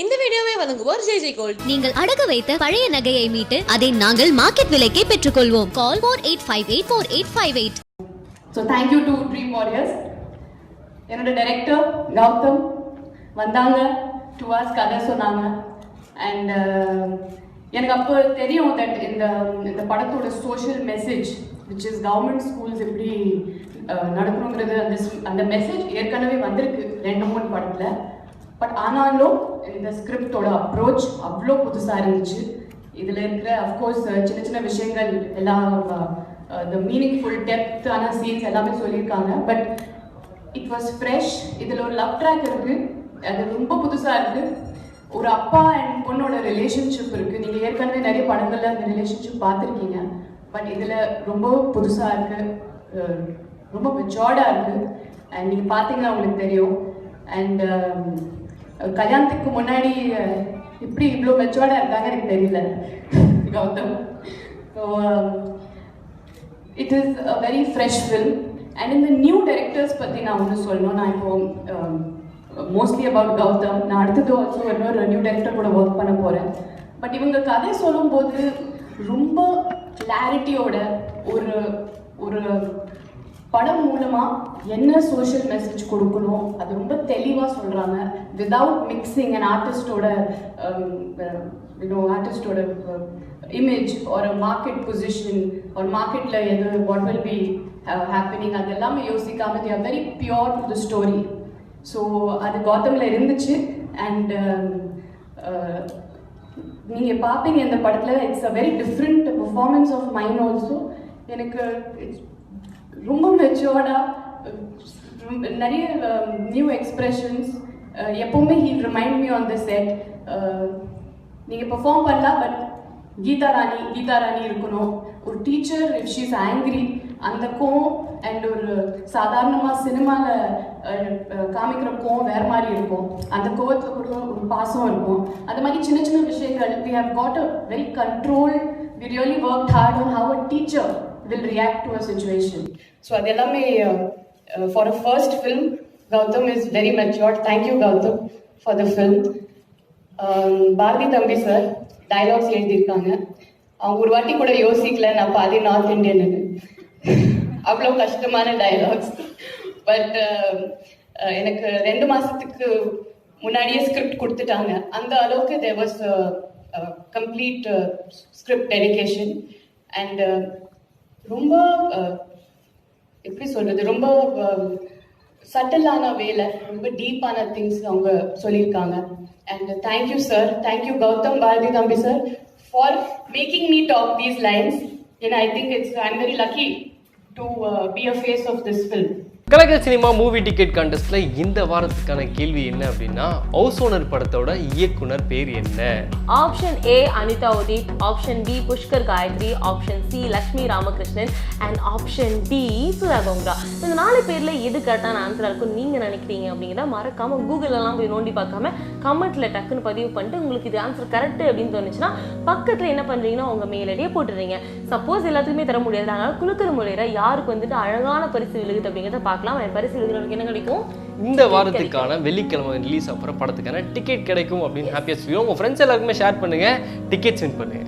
இந்த வீடியோவை வழங்குவோர் ஜெய் ஜெய் கோல்ட். நீங்கள் அடகு வைத்த பழைய நகையை மீட்டு அதை நாங்கள் மார்க்கெட் விலைக்கே பெற்றுக்கொள்வோம். Call four eight five eight four eight five eight so thank you to dream warriors என்னோட டைரக்டர் கௌதம் வந்தாங்க. டூ ஹவர்ஸ் கதை சொன்னாங்க. அண்ட் எனக்கு அப்போ தெரியும் தட் இந்த இந்த படத்தோட social message which is government schools எப்படி uh, நடக்கணுங்கிறது அந்த அந்த மெசேஜ் ஏற்கனவே வந்திருக்கு. ரெண்டு மூணு படத்தில். பட் ஆனாலும் இந்த ஸ்கிரிப்டோட அப்ரோச் அவ்வளோ புதுசாக இருந்துச்சு. இதில் இருக்கிற அஃப்கோர்ஸ் சின்ன சின்ன விஷயங்கள் எல்லாம் இந்த மீனிங்ஃபுல் டெப்த்தான சீன்ஸ் எல்லாமே சொல்லியிருக்காங்க. பட் இட் வாஸ் ஃப்ரெஷ் இதில் ஒரு லவ் ட்ராக் இருக்குது அது ரொம்ப புதுசாக இருக்குது ஒரு அப்பா அண்ட் பொண்ணோட ரிலேஷன்ஷிப் இருக்குது நீங்கள் ஏற்கனவே நிறைய படங்களில் அந்த ரிலேஷன்ஷிப் பார்த்துருக்கீங்க. பட் இதில் ரொம்ப புதுசாக இருக்குது ரொம்ப மெச்சோர்டாக இருக்குது அண்ட் நீங்கள் பார்த்தீங்கன்னா உங்களுக்கு தெரியும். அண்ட் கல்யாணத்துக்கு முன்னாடி எப்படி இப்படி இவ்வளோ மெச்சோர்டாக இருக்காங்க எனக்கு தெரியல. Gautham. So it is a very fresh film and இந்த நியூ டைரக்டர்ஸ் பற்றி நான் ஒன்று சொல்லணும். நான் இப்போ um, மோஸ்ட்லி அபவுட் கௌதம். நான் அடுத்தது ஆல்சோ இன்னொரு நியூ டைரக்டர் கூட ஒர்க் பண்ண போகிறேன் பட் இவங்க கதை சொல்லும்போது ரொம்ப கிளாரிட்டியோட ஒரு ஒரு படம் மூலமாக என்ன சோஷியல் மெசேஜ் கொடுக்கணும்? அது ரொம்ப தெளிவாக சொல்கிறாங்க விதவுட் மிக்சிங் அண்ட் ஆர்டிஸ்டோட ஆர்டிஸ்டோட இமேஜ் ஒரு மார்க்கெட் பொசிஷன் ஒரு மார்க்கெட்டில் எது வாட் வில் பி ஹேப்பனிங் அது எல்லாமே யோசிக்காம they are very pure to the story so அது கௌதமில் இருந்துச்சு. அண்ட் um, uh, நீங்கள் பார்ப்பீங்க இந்த படத்தில் it's a very different performance of mind also எனக்கு இட்ஸ் ரொம்ப மெச்சுவர்டாக நிறைய நியூ எக்ஸ்பிரஷன்ஸ் எப்போவுமே he remind me on the set நீங்கள் பெர்ஃபார்ம் பண்ணலாம் பட் கீதா ராணி கீதா ராணி இருக்கணும். ஒரு டீச்சர் இஃப் ஷீஸ் ஆங்கிரி அந்த கோம் அண்ட் ஒரு சாதாரணமாக சினிமாவில் uh, uh, காமிக்கிற கோவம் வேறு மாதிரி இருக்கும். அந்த கோவத்தில் கூட ஒரு பாசம் இருக்கும். அந்த மாதிரி சின்ன சின்ன விஷயங்கள் we have got a very control we really work hard on how a teacher will react to a situation so அது எல்லாமே for a first film Gautham is very mature thank you Gautham for the film Bharathi Thambi sir dialogues எழுதியிருக்காங்க. அவங்க ஒரு வாட்டி கூட யோசிக்கல நான் பாதி நார்த் இந்தியன்னு அவ்வளோ கஷ்டமான டைலாக்ஸ் பட் um, uh, எனக்கு ரெண்டு மாசத்துக்கு முன்னாடியே ஸ்கிரிப்ட் கொடுத்துட்டாங்க. அந்த அளவுக்கு there was complete script dedication and ரொம்ப எப்படி சொல்றது? ரொம்ப சட்டிலான வேலை ரொம்ப டீப்பான திங்ஸ் அவங்க சொல்லியிருக்காங்க. And thank you sir thank you Gautham Bharathi Thambi sir for making me talk these lines ஏன்னா I think it's I am very lucky to be a face of this film Kalakkal cinema movie ticket கண்டஸ்டில் இந்த வாரத்துக்கான கேள்வி என்ன அப்படின்னா house owner படத்தோட இயக்குனர் பேர் என்ன? Option A Anitha Udhith option B Pushkar Gayathri option C Lakshmi Ramakrishnan and option D Sudha Kongara இந்த நாலு பேரில் எது கரெக்டான ஆன்சராக இருக்கும் நீங்கள் நினைக்கிறீங்க அப்படிங்கிறத மறக்காம கூகுளெல்லாம் போய் நோண்டி பார்க்காம கமெண்ட்டில் டக்குன்னு பதிவு பண்ணிட்டு உங்களுக்கு இது ஆன்சர் கரெக்ட் அப்படின்னு தோணுச்சுன்னா பக்கத்தில் என்ன பண்ணுறீங்கன்னா உங்கள் மெயில் ஐடியை போட்டுறீங்க சப்போஸ் எல்லாத்துக்குமே தர முடியாது. அதனால குழுக்கிற முறையில் யாருக்கு வந்துட்டு அழகான பரிசு விழுகுது அப்படிங்கிறத பார்க்கலாம். என் பரிசு என்ன கிடைக்கும்? இந்த வாரத்துக்கான வெள்ளிக்கிழமை ரிலீஸ் அப்புறம் படத்துக்கான டிக்கெட் கிடைக்கும் அப்படின்னு ஹாப்பியாக சொல்லுவோம் உங்கள் ஃப்ரெண்ட்ஸ் எல்லாருக்குமே ஷேர் பண்ணுங்க. டிக்கெட்ஸ் வின் பண்ணுங்க.